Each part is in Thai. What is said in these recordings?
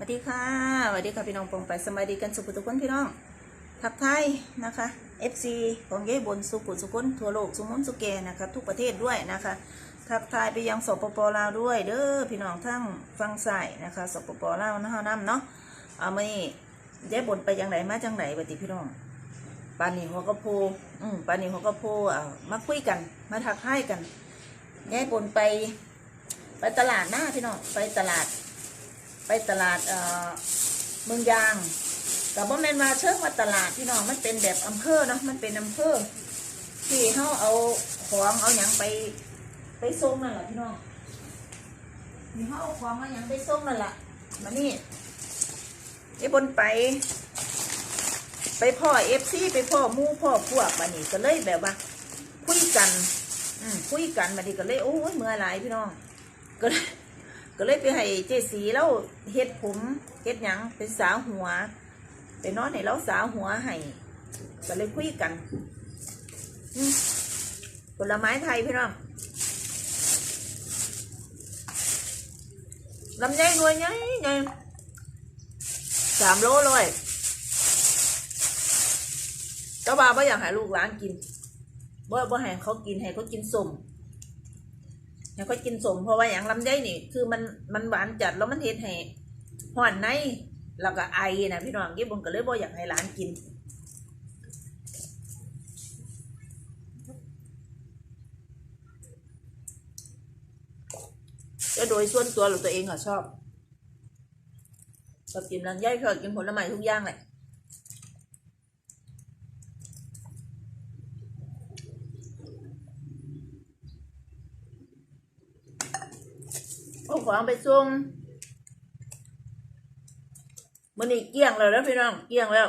สวัสดีค่ะสวัสดีค่ะพี่น้องปองไปสบายดีกันสุขทุกคนพี่น้องทักทายนะคะ FC ของเย่บนสุขุสุขนทั่วโลกสุมนสุเกนะคะทุกประเทศด้วยนะคะทักทายไปยังสปปลาวด้วยเด้อพี่น้องทั้งฟังใสายนะคะสปปลาวนะฮะน้ำเนาะเอามานี่เย่บนไปยังไหนมาจังไหนบัดนี้พี่น้องปานีหัวกระโพอืมปานีหัวกระโพอ่ามาคุยกัน มาทักทายกันเย่บนไป ไปตลาดหน้าพี่น้องไปตลาด ไปตลาดเอ่อมืองยางแต่บ่แม่นมาเชิงว่าตลาดพี่น้องมันเป็นแบบอำเภอเนาะมันเป็นอำเภอที่เขาเอาของเอาหยังไปไปส่งนั่นแหละพี่น้องที่เขาเอาของเอาหยังไปส่งนั่นแหละมานี่ไอ้บนไป ไปพ่อเอฟซีไปพ่อมู่พ่อพวกมานี่ก็เลยแบบว่า คุยกัน อืมคุยกันมานี่ก็เลยโอ้ยเมื่อหลายพี่น้องก็เลย ก็เลยไปให้เจสีแล้วเฮ็ดผมเฮ็ดหยังเป็นสาวหัว ไปนอนให้เราสาวหัวให้ก็เลยคุยกันผลไม้ไทยพี่น้องลำไยหน่วยใหญ่ใหญ่สามโลเลยก็ว่าบ่อยากให้ลูกหลานกินบ่บ่ให้เขากินให้เขากินส้ม ให้เขากินสมเพราะว่าอย่างลำไยนี่ คือมันมันหวานจัดแล้วมันเฮ็ดให้ห่อนในแล้วก็ไอนะพี่น้องยี่บนก็เลยบ่อยากให้หลานกินก็โดยส่วนตัวเราตัวเองอะชอบชอบกินลำไยชอบกินผลไม้ทุกอย่างเลยเอา ของไปส่งมันนี่เกลี้ยงแล้วแล้วพี่น้องเกลี้ยงแล้ว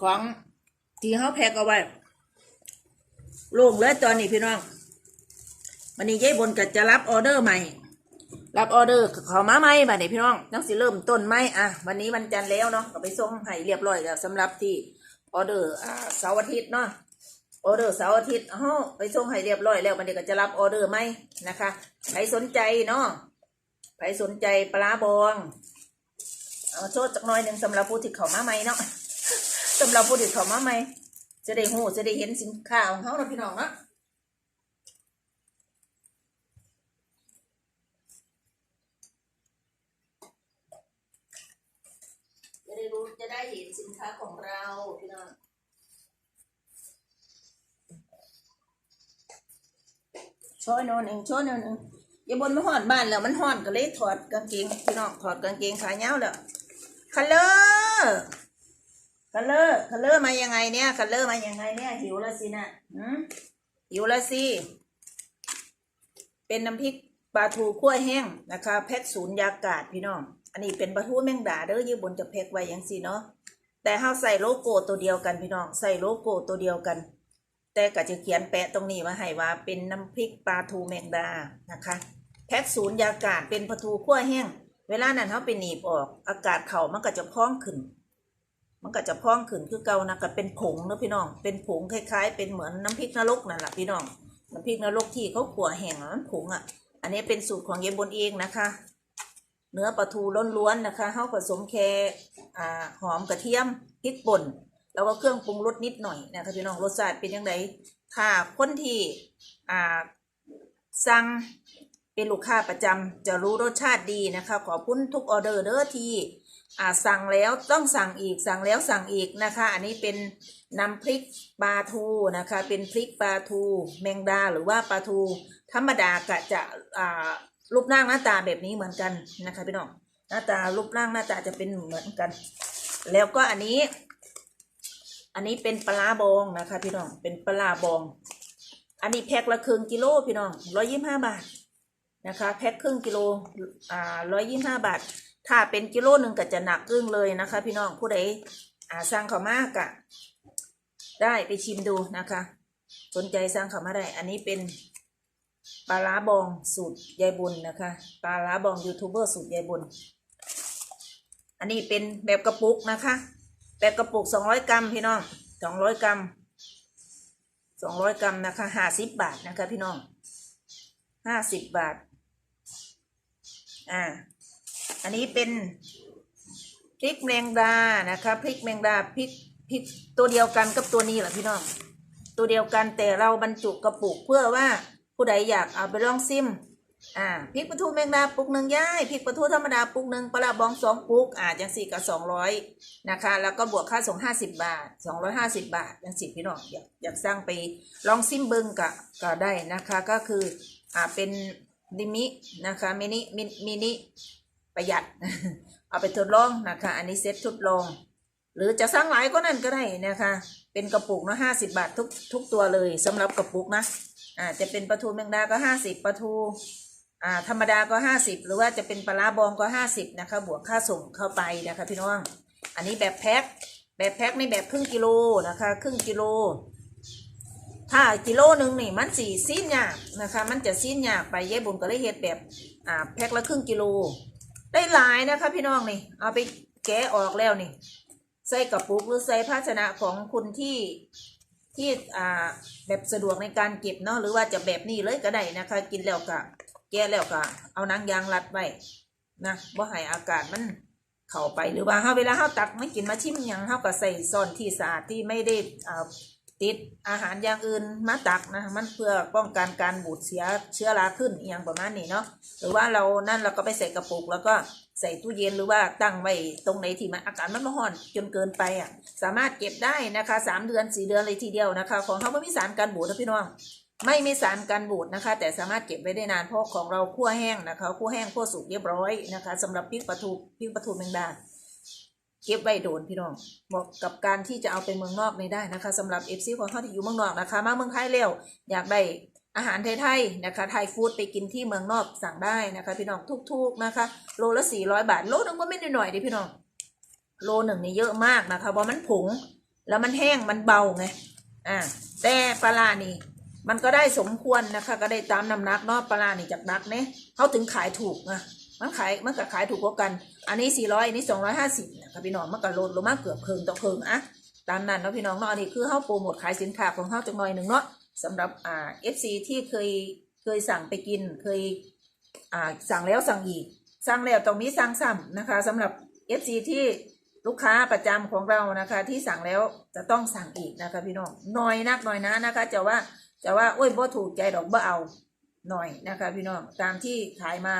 ของที่เขาแพ็คเอาไว้ลงเลยตอนนี้พี่น้องวันนี้ยายบนก็จะรับออเดอร์ใหม่ รับออเดอร์ขอมาใหม่บัดนี้พี่น้องน้องสิเริ่มต้นไหมอะวันนี้วันจันทร์แล้วเนาะก็ไปส่งให้เรียบร้อยแล้วสำหรับที่ออเดอร์อ่าเสาร์อาทิตย์เนาะ ออเดอร์เสาร์อาทิตย์เฮาไปส่งให้เรียบร้อยแล้ววันนี้ก็จะรับออเดอร์ไหมนะคะใครสนใจเนาะใครสนใจปลาบองเอาโชดจักน่อยหนึ่งสำหรับผู้ที่เข้ามาใหม่เนาะสำหรับผู้ที่เข้ามาใหม่จะได้หูจะได้เห็นสินค้าของเขาเนาะพี่น้องเนาะจะได้รู้จะได้เห็นสินค้าของเราพี่น้อง ช่วยโนนเองช่วยโนนเองอย่าบนไม่หอดบ้านแล้วมันหอดก็เลยถอดกางเกงพี่น้องถอดกางเกงขาเงาวแล้วคัลเลอร์คัลเลอร์คัลเลอร์มายังไงเนี่ยคัลเลอร์มายังไงเนี่ยหิวแล้วสินะหืมหิวแล้วสิเป็นน้ำพริกปลาทูคั่วแห้งนะคะแพ็คศูนย์ยากาศพี่น้อง อันนี้เป็นปลาทูแมงดาเด้อยืบนจะแพ็คไว้อยังสิเนาะแต่เฮาใส่โลโก้ตัวเดียวกันพี่น้อง ใส่โลโก้ตัวเดียวกัน แต่ก็จะเขียนแปะตรงนี้มาให้ว่าเป็นน้ำพริกปลาทูแมงดานะคะแพ็คศูนย์ยากาศเป็นปลาทูคั่วแห้ง เวลานั้นเขาไปหนีบออก อากาศเข่ามันก็จะพองขึ้น มันก็จะพองขึ้นคือเก่านะก็เป็นผงนะพี่น้อง เป็นผงคล้ายๆ เป็นเหมือนน้ำพริกนรกนั่นแหละพี่น้องน้ำพริกนรกที่เขาขัวแห้งอะมันผงอะ อันนี้เป็นสูตรของเยายบนเองนะคะ เนื้อปลาทูล้วนๆนะคะเฮาผสมแค่หอมกระเทียมพริกป่น แล้วก็เครื่องปรุงรสนิดหน่อยนะคะพี่น้องรสชาติเป็นยังไงค่ะคนที่อ่าสั่งเป็นลูกค้าประจำจะรู้รสชาติดีนะคะ ขอบคุณทุกออเดอร์เด้อที่อ่าสั่งแล้วต้องสั่งอีกสั่งแล้วสั่งอีกนะคะ อันนี้เป็นน้ำพริกปลาทูนะคะ เป็นพริกปลาทู แมงดาหรือว่าปลาทู ธรรมดากะจะอ่ารูปร่างหน้าตาแบบนี้เหมือนกันนะคะพี่น้องหน้าตารูปร่างหน้าตาจะเป็นเหมือนกัน แล้วก็อันนี้ อันนี้เป็นปลาบองนะคะ พี่น้อง เป็นปลาบอง อันนี้แพ็คละครึ่งกิโลพี่น้องร้อยยี่ห้าบาทนะคะ แพ็คครึ่งกิโล อ่าร้อยยี่ห้าบาท ถ้าเป็นกิโลหนึ่งก็จะหนักครึ่งเลยนะคะ พี่น้องผู้ใดอ่าสั่งเขามากอะได้ไปชิมดูนะคะ สนใจสั่งเขามาได้ อันนี้เป็นปลาร้าบองสูตรยายบุญนะคะ ปลาร้าบองยูทูบเบอร์สูตรยายบุญ อันนี้เป็นแบบกระปุกนะคะ แบบกระปุกสองร้อยกรัมพี่น้องสองร้อยกรัมสองร้อยกรัมนะคะห้าสิบบาทนะคะพี่น้องห้าสิบบาท อ่า อันนี้เป็นพริกแมงดานะคะพริกแมงดาพริกพริกตัวเดียวกันกับตัวนี้แหละพี่น้อง ตัวเดียวกันแต่เราบรรจุกระปุกเพื่อว่าผู้ใดอยากเอาไปลองซิม อ่าพริกปลาทูแมงดาปุกหนึ่งย่ายพริกปลาทูธรรมดาปุกหนึ่งปลาบองสองปุกอ่าจังสี่กับสองร้อยนะคะ แล้วก็บวกค่าส่งห้าสิบบาทสองร้อยห้าสิบบาทจังสี่พี่น้องอยากอยากสร้างไปลองซิมเบิงกะก็ได้นะคะก็คืออ่าเป็นดิมินะคะมินิมิมินิประหยัด เอาไปทดลองนะคะ อันนี้เซ็ตทดลอง หรือจะสร้างหลายก็นั่นก็ได้นะคะ เป็นกระปุกนะห้าสิบาททุกทุกตัวเลยสำหรับกระปุกนะอ่าจะเป็นปลาทูแมงดาก็ห้าสิบปลาทู อ่าธรรมดาก็ห้าสิบหรือว่าจะเป็นปลาร้าบองก็ห้าสิบนะคะบวกค่าส่งเข้าไปนะคะพี่น้องอันนี้แบบแพ็คแบบแพ็คในแบบครึ่งกิโลนะคะครึ่งกิโล ถ้ากิโลหนึ่งนี่มันสี่ซีนยากนะคะ มันจะซีนยากไปเย่บุญก็เลยเฮ็ดแบบอ่าแพ็คละครึ่งกิโล ได้หลายนะคะพี่น้องนี่เอาไปแกะออกแล้วนี่ใส่กระปุกหรือใส่ภาชนะของคุณที่ที่อ่าแบบสะดวกในการเก็บเนาะหรือว่าจะแบบนี้เลยก็ได้นะคะ กินแล้วก็ แกะแล้วก็เอานังยางรัดไว้นะบ่ให้อากาศมันเข้าไปหรือว่าเฮาเวลาเฮาตักไม่กินมาชิมยังเฮาก็ใส่ซ่อนที่สะอาดที่ไม่ได้อ่าติดอาหารอย่างอื่นมาตักนะมันเพื่อป้องกันการบูดเสียเชื้อราขึ้นอย่างประมาณนี้เนาะหรือว่าเรานั่นเราก็ไปใส่กระปุก แล้วก็ใส่ตู้เย็นหรือว่าตั้งไว้ตรงไหนที่มันอากาศมันไม่ร้อนจนเกินไปอะ สามารถเก็บได้นะคะสามเดือนสี่เดือนเลยทีเดียวนะคะ ของเขาไม่มีสารกันบูดนะพี่น้อง ไม่มีสารกันบูดนะคะ แต่สามารถเก็บไว้ได้นานเพราะของเราคั่วแห้งนะคะคั่วแห้งคั่วสุกเรียบร้อยนะคะสำหรับพริกปลาทูพริกปลาทูแมงดาเก็บไว้โดนพี่น้องเหมาะกับการที่จะเอาไปเมืองนอกไม่ได้นะคะสำหรับเอฟซีของเขาที่อยู่เมืองนอกนะคะ มาเมืองไทยเร็วอยากได้อาหารไทยๆนะคะไทยฟู้ดไปกินที่เมืองนอกสั่งได้นะคะ พี่น้องทุกๆนะคะ โลละสี่ร้อยบาทโลนึงก็ไม่ได้หน่อยดิพี่น้องโลหนึ่งนี่เยอะมากนะคะเพราะมันผงแล้วมันแห้งมันเบาไงอ่าแต่ปลาร้านี่ มันก็ได้สมควรนะคะ ก็ได้ตามน้ำหนักเนาะปลานี่จากนักเนี่ยเขาถึงขายถูกนะมันขายมันก็ขายถูกกว่ากัน อันนี้สี่ร้อยอันนี้สองร้อยห้าสิบนะคะพี่น้องมันก็ลดลงมาเกือบเคิงต่อเคิงอะตามนั้นเนาะพี่น้องเนาะอันนี้คือเขาโปรโมทขายสินค้าของเขาจังหน่อยหนึ่งเนาะสำหรับอ่าเอฟซีที่เคยเคยสั่งไปกินเคยอ่าสั่งแล้วสั่งอีกสั่งแล้วต้องมีสั่งซ้ำนะคะสำหรับ FC ที่ลูกค้าประจำของเรานะคะ ที่สั่งแล้วจะต้องสั่งอีกนะคะพี่น้องน่อยนักน่อยนะนะคะจะว่า จะว่าโอ้ยบ่ถูกใจดอกบ่เอาหน่อยนะคะพี่น้องตามที่ขายมา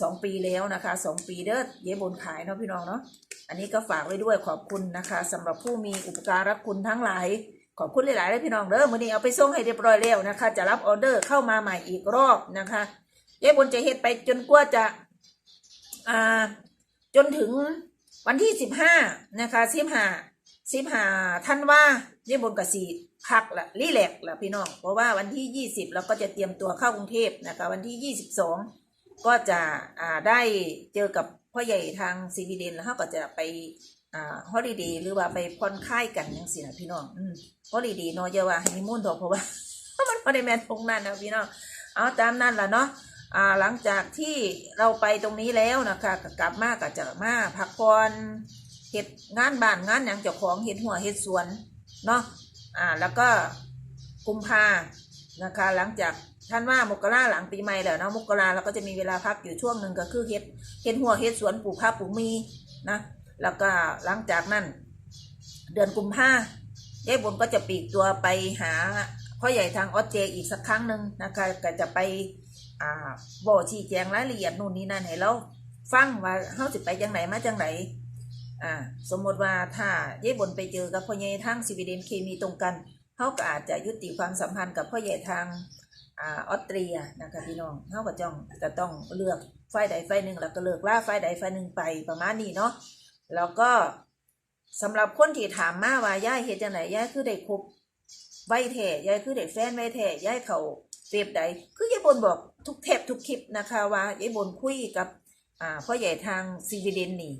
สองปีแล้วนะคะสองปีเด้อเย้บนขายเนาะพี่น้องเนาะอันนี้ก็ฝากไว้ด้วยขอบคุณนะคะสำหรับผู้มีอุปการะคุณทั้งหลายขอบคุณหลายๆเลยพี่น้องเด้อมื้อนี้เอาไปส่งให้เรียบร้อยแล้วนะคะ จะรับออเดอร์เข้ามาใหม่อีกรอบนะคะยายบนจะเฮ็ดไปจนกว่าจะอ่าจนถึงวันที่สิบห้านะคะสิบห้าสิบห้าท่านว่ายายบนกับสี พักละรีแลกละพี่น้อง เพราะว่าวันที่ยี่สิบเราก็จะเตรียมตัวเข้ากรุงเทพนะคะวันที่ยี่สิบสองก็จะอ่าได้เจอกับพ่อใหญ่ทางซีวีเดนแล้วเขาก็จะไปอ่าฮอลิเดย์หรือว่าไปผ่อนคลายกันยังสินะพี่น้องอืมฮอลิเดย์เนาะอย่าว่าฮันนีมูนดอกเพราะว่ามันไม่ได้แมนตรงนั้นนะพี่น้องเอาตามนั้นละเนาะอ่าหลังจากที่เราไปตรงนี้แล้วนะคะกลับมาก็จะมาพักผ่อนเฮ็ดงานบ้านงานอย่างเจ้าของเฮ็ดหัวเฮ็ดสวนเนาะ อ่าแล้วก็กุมภานะคะ หลังจากท่านว่ามกราหลังปีใหม่แล้วเนาะมกราเราก็จะมีเวลาพักอยู่ช่วงหนึ่งก็คือเฮ็ดเฮ็ดหัวเฮ็ดสวนปลูกผักปลูกมีนะแล้วก็หลังจากนั้น เดือนกุมภายายบุญก็จะปีกตัวไปหาพ่อใหญ่ทางออสเตรเลียอีกสักครั้งหนึ่งนะคะก็จะไปอ่าบอกชี้แจงรายละเอียดนู่นนี่นั่นให้เราฟังว่าเฮาสิไปจังไหนมาจังไหน อ่าสมมติว่าถ้าเย่บนไปเจอกับพ่อใหญ่ทางสวีเดนเคมีตรงกันเฮาก็อาจจะยุติความสัมพันธ์กับพ่อใหญ่ทางออสเตรียนะคะพี่น้องเฮาก็จ้องจะต้องเลือกฝ่ายใดฝ่ายหนึ่งแล้วก็เลิกล่าฝ่ายใดฝ่ายหนึ่งไปประมาณนี้เนาะแล้วก็สำหรับคนที่ถามมาว่าย่ายเฮ็ดจังไหนย่ายคือได้คบไว้แท้ย่ายคือได้แฟนไว้แท้ย่ายเขาเฟบใดคือยายบนบอกทุกเทปทุกคลิปนะคะว่ายายบนคุยกับอ่าพ่อใหญ่ทางซีวีเดนนี่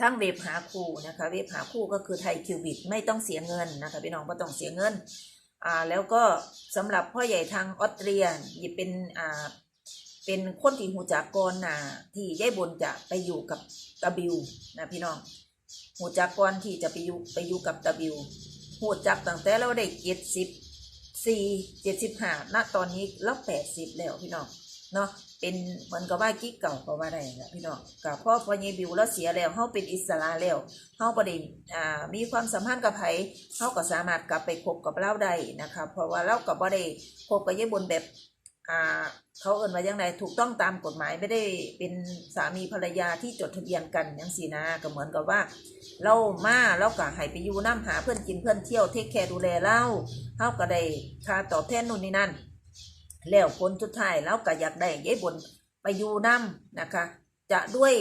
ทั้งเว็บหาคู่นะคะ เว็บหาคู่ก็คือไทยคิวบิตไม่ต้องเสียเงินนะคะพี่น้องไม่ต้องเสียเงินอ่าแล้วก็สำหรับพ่อใหญ่ทางออสเตรียยี่เป็นอ่าเป็นคนที่หูจักก่อนนะที่ยายบนจะไปอยู่กับตะบิวนะพี่น้องหูจักก่อนที่จะไปอยู่ไปอยู่กับตะบิวหูจักตั้งแต่เราได้เจ็ดสิบสี่เจ็ดสิบห้าณตอนนี้เราแปดสิบแล้วพี่น้องเนาะ เป็นเหมือนกับว่ากิ๊กเก่าก็ว่าได้ละพี่น้องกับพ่อพอเยบิวแล้วเสียแล้วเฮาเป็นอิสระแล้วเฮาบ่ได้อ่ามีความสัมพันธ์กับไผเฮาก็สามารถกลับไปคบกับเราได้นะคะเพราะว่าเราก็บ่ได้คบกับยายบนแบบอ่าเขาเอิ้นว่าจังไดถูกต้องตามกฎหมายไม่ได้เป็นสามีภรรยาที่จดทะเบียนกันจังซี่นะก็เหมือนกับว่าเรามาเราก็ให้ไปอยู่น้ำหาเพื่อนกินเพื่อนเที่ยวเทคแคร์ดูแลเราเฮาก็ได้ค่าตอบแทนนู่นนี่นั่น แล้วผลสุดท้ายเราก็อยากได้ยายบนไปอยู่น้ำนะคะ จะด้วย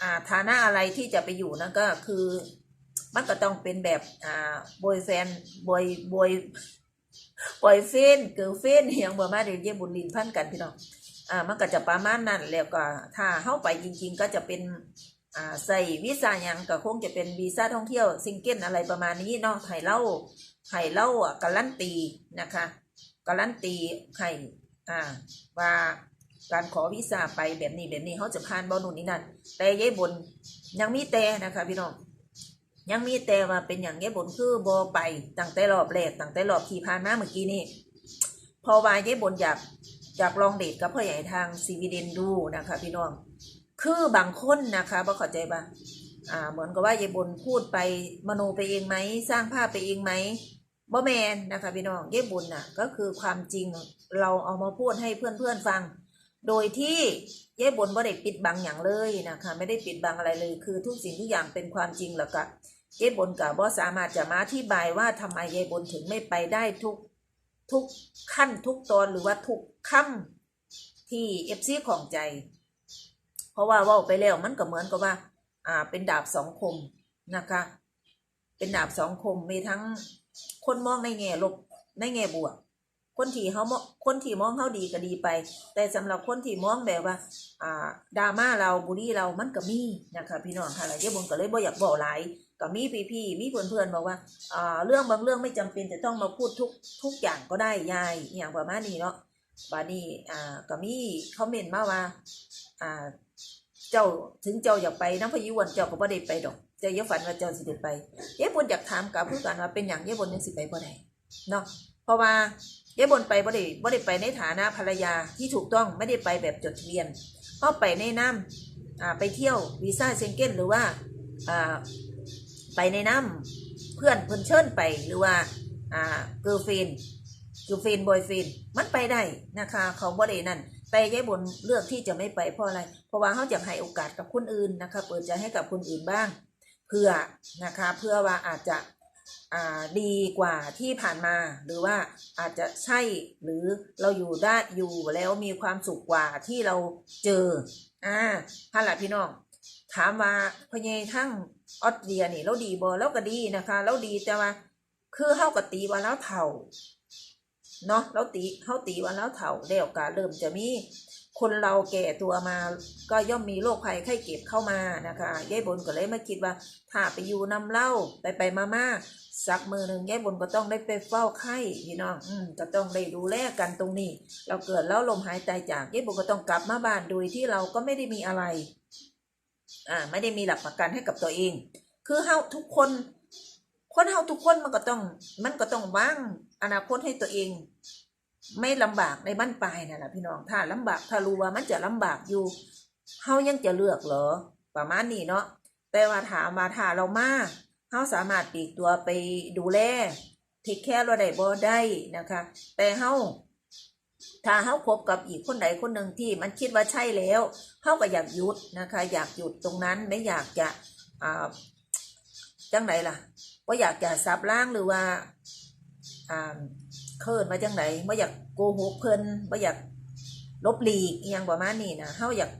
อ่าฐานะอะไรที่จะไปอยู่นั่นก็คือมันก็ต้องเป็นแบบอ่าบอยแฟนบอยบอยบอยเฟนเกิร์ลเฟนอย่างประมาณเดียวยายบุญลินพันกันพี่น้องอ่ามันก็จะประมาณนั้นแล้วก็ถ้าเข้าไปจริง ๆ ก็จะเป็นอ่าใส่วีซ่ายังก็คงจะเป็นวีซ่าท่องเที่ยวซิงเกิลอะไรประมาณนี้เนาะให้เล่าให้เล่าการันตีนะคะ การันตีให้อ่าว่าการขอวีซ่าไปแบบนี้แบบนี้เขาจะผ่านบอลนู่นนี่นั่นแต่ยายบนยังมีแต่นะคะพี่น้องยังมีแต่ว่าเป็นอย่างยายบนคือบอไปตั้งแต่รอบแรกตั้งแต่รอบที่ผ่านมาเมื่อกี้นี่พอว่ายายบนอยากอยากลองเดทกับพ่อใหญ่ทางซีวีเดนดูนะคะ พี่น้อง คือบางคนนะคะบ่เข้าใจป่ะอ่าเหมือนกับว่ายายบนพูดไปมโนไปเองไหมสร้างภาพไปเองไหม บ่แมนนะคะพี่น้องเย่บุญน่ะก็คือความจริงเราเอามาพูดให้เพื่อนๆฟัง โดยที่เย่บุญบ่ได้ปิดบังอย่างเลยนะคะไม่ได้ปิดบังอะไรเลย คือทุกสิ่งทุกอย่างเป็นความจริงแล้วก็เย่บุญกับบ่สามารถจะมาอธิบายว่าทำไมเย่บุญถึงไม่ไปได้ทุกทุกขั้นทุกตอนหรือว่าทุกคำที่เอฟซีของใจ เพราะว่าว่าไปแล้วมันก็เหมือนกับว่า อ่าเป็นดาบสองคมนะคะ เป็นดาบสองคมมีทั้ง คนมองในแง่ลบในแง่บวก คนที่เขาคนที่มองเขาดีก็ดีไป แต่สำหรับคนที่มองแบบว่า อ่าดราม่าเราบูลลี่เรามันก็มีนะคะพี่น้องค่ะแล้วเยบนก็เลยบ่อยากบอกหลายก็มีพี่ๆมีเพื่อนๆบอกว่าอ่า เรื่องบางเรื่องไม่จำเป็นจะต้องมาพูดทุกทุกอย่างก็ได้ยายอย่างประมาณนี้เนาะบานี้อ่าก็มีคอมเมนต์มาว่าอ่า เจ้าถึงเจ้าอยากไปน้ำพายุวันเจ้าก็บ่ได้ไปดอก เจ้าอย่าฝันว่าเจ้าสิได้ไปเย้บนอยากถามกับผู้การว่าเป็นอย่างเย้บนยังสิไปบ่ได้เนาะเพราะว่าเย้บนไปบ่ได้บ่ได้ไปในฐานะภรรยาที่ถูกต้องไม่ได้ไปแบบจดทะเบียนเขาไปในน้ำอ่าไปเที่ยววีซ่าเชงเก้นหรือว่าอ่าไปในน้ำเพื่อนเพื่อนเชิญไปหรือว่าอ่าเกิร์เฟนเกิร์เฟนบอยเฟนมันไปได้นะคะเขาบ่ได้นั่นแต่ยายบนเลือกที่จะไม่ไปเพราะอะไร เพราะว่าเขาจะให้โอกาสกับคนอื่นนะคะ เปิดใจให้กับคนอื่นบ้าง เพื่อนะคะเพื่อว่าอาจจะดีกว่าที่ผ่านมา หรือว่าอาจจะใช่หรือเราอยู่ได้อยู่แล้วมีความสุขกว่าที่เราเจออ่าฮัลโหลพี่น้องถามว่าพญายทั้งออสเตรียนี่เราดีบ่เราก็ดีนะคะเราดีแต่ว่าคือเฮากะตีว่าแล้วเท่าเนาะเราตีเฮาตีว่าแล้วเท่าแล้วก็เริ่มจะมี คนเราแก่ตัวมาก็ย่อมมีโรคภัยไข้เจ็บเข้ามานะคะยายบนก็เลยมาคิดว่า ถ้าไปอยู่นำเล่าไปไปมามาสักมือหนึ่งยายบนก็ต้องได้ไปเฝ้าไข้พี่น้องอืมก็ต้องได้ดูแลกันตรงนี้ เราเกิดแล้วลมหายใจจากยายบนก็ต้องกลับมาบ้านโดยที่เราก็ไม่ได้มีอะไรอ่าไม่ได้มีหลักประกันให้กับตัวเอง คือเฮาทุกคนคนเฮาทุกคนมันก็ต้องมันก็ต้องวางอนาคตให้ตัวเอง ไม่ลำบากในบ้านปลายนั่นแหละพี่น้องถ้าลำบากถ้ารู้ว่ามันจะลำบากอยู่เฮายังจะเลือกเหรอ ประมาณนี้เนาะแต่ว่าถามมาถ้าเรามาเฮาสามารถปีกตัวไปดูแลเทคแคร์เราได้บ่ได้นะคะ แต่เฮาถ้าเฮาคบกับอีกคนใดคนหนึ่งที่มันคิดว่าใช่แล้วเฮาก็อยากหยุดนะคะ อยากหยุดตรงนั้นไม่อยากจะอ่าจังไหนล่ะว่าอยากจะซับล้างหรือว่าอ่า เคินมาจังไหนบ่อยากโกหกเพิ่นบ่อยากลบหลีกอหยังประมาณนี้นะเฮาอยาก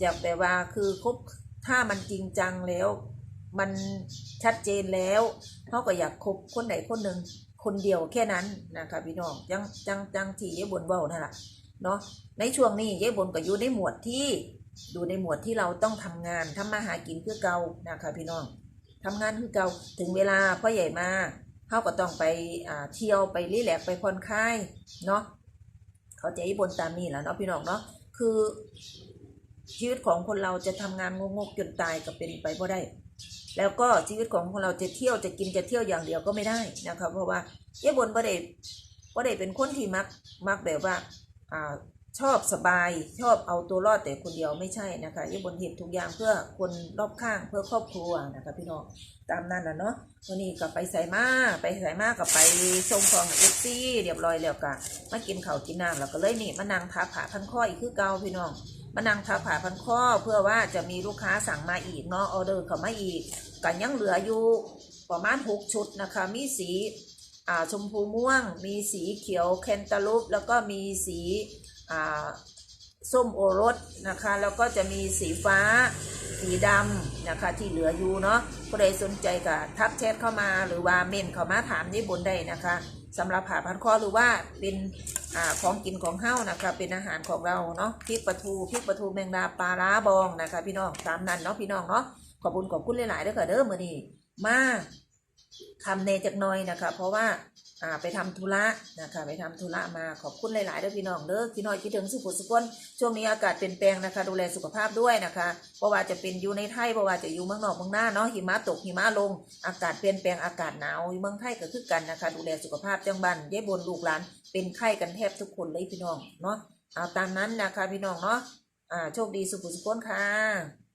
อยากแบบว่าคือคบถ้ามันจริงจังแล้ว มันชัดเจนแล้วเฮาก็อยากคบคนไหนคนหนึ่งคนเดียวแค่นั้นนะคะพี่น้องจังจังจังที่ยายบนเว้านั่นแหละเนาะในช่วงนี้ยายบนก็อยู่ในหมวดที่อยู่ในหมวดที่เราต้องทำงานทำมาหากินเพื่อเก่านะคะพี่น้องทำงานคือเก่าถึงเวลาพ่อใหญ่มา เขาก็ต้องไปเที่ยวไปรีแลกไปผ่อนคลายเนาะเขาจะบนตามนี้แหล้วเนาะพี่น้องเนาะคือชีวิตของคนเราจะทำงานงกๆจนตายก็เป็นไปบ่ได้ แล้วก็ชีวิตของคนเราจะเที่ยวจะกินจะเที่ยวอย่างเดียวก็ไม่ได้นะคะเพราะว่าเยบนบ่ได้บ่ได้เป็นคนที่มักมักแบบว่าอ่า ชอบสบายชอบเอาตัวรอดแต่คนเดียวไม่ใช่นะคะยบนเห็นทุกอย่างเพื่อคนรอบข้างเพื่อครอบครัวนะคะพี่น้องตามนั้นนะเนาะวันนี้ก็ไปใส่มาไปใส่มาก็ไปส่งของเอฟซีเรียบร้อยแล้วก็มากินข้าวกินน้ำแล้วก็เลยนี่มานั่งทาผาพันข้ออีกคือเก่าพี่น้องมานั่งทาผาพันข้อเพื่อว่าจะมีลูกค้าสั่งมาอีกเนาะออเดอร์เขามาอีกกันยังเหลืออยู่ประมาณหกชุดนะคะมีสีอ่าชมพูม่วง มีสีเขียวแคนตาลูปแล้วก็มีสี ส้มโอรสนะคะ แล้วก็จะมีสีฟ้าสีดำนะคะที่เหลืออยู่เนาะผู้ใดสนใจก็ทักแชทเข้ามาหรือว่าเมนเข้ามาถามได้บนได้นะคะสำหรับผ่าพันคอหรือว่าเป็นอของกินของเฮ้านะคะ เป็นอาหารของเราเนาะพริกปลาทูพริกปลาทูแมงดาปลาร้าบองนะคะ พี่น้องตามนั้นเนาะพี่น้องเนาะขอบคุณขอบคุณหลายๆด้อค่ะเด้อมื้อนี้มา คำเนจากน้อยนะคะ เพราะว่าอ่าไปทำธุระนะคะไปทำธุระมาขอบคุณหลายๆด้อพี่น้องเด้อพี่น้อยคิดถึงสุขสุขคนช่วงนี้อากาศเปลี่ยนแปลงนะคะ ดูแลสุขภาพด้วยนะคะเพราะว่าจะเป็นอยู่ในไทยเพราะว่าจะอยู่เมืองนอกเมืองหน้าเนาะหิมะตกหิมะลง อากาศเปลี่ยนแปลงอากาศหนาวเมืองไทยก็คือกันนะคะ ดูแลสุขภาพจังบันยายบนลูกหลาน เป็นไข้กันแทบทุกคนเลยพี่น้องเนาะเอาตามนั้นนะคะพี่น้องเนาะอ่าโชคดีสุขสุขคนค่ะ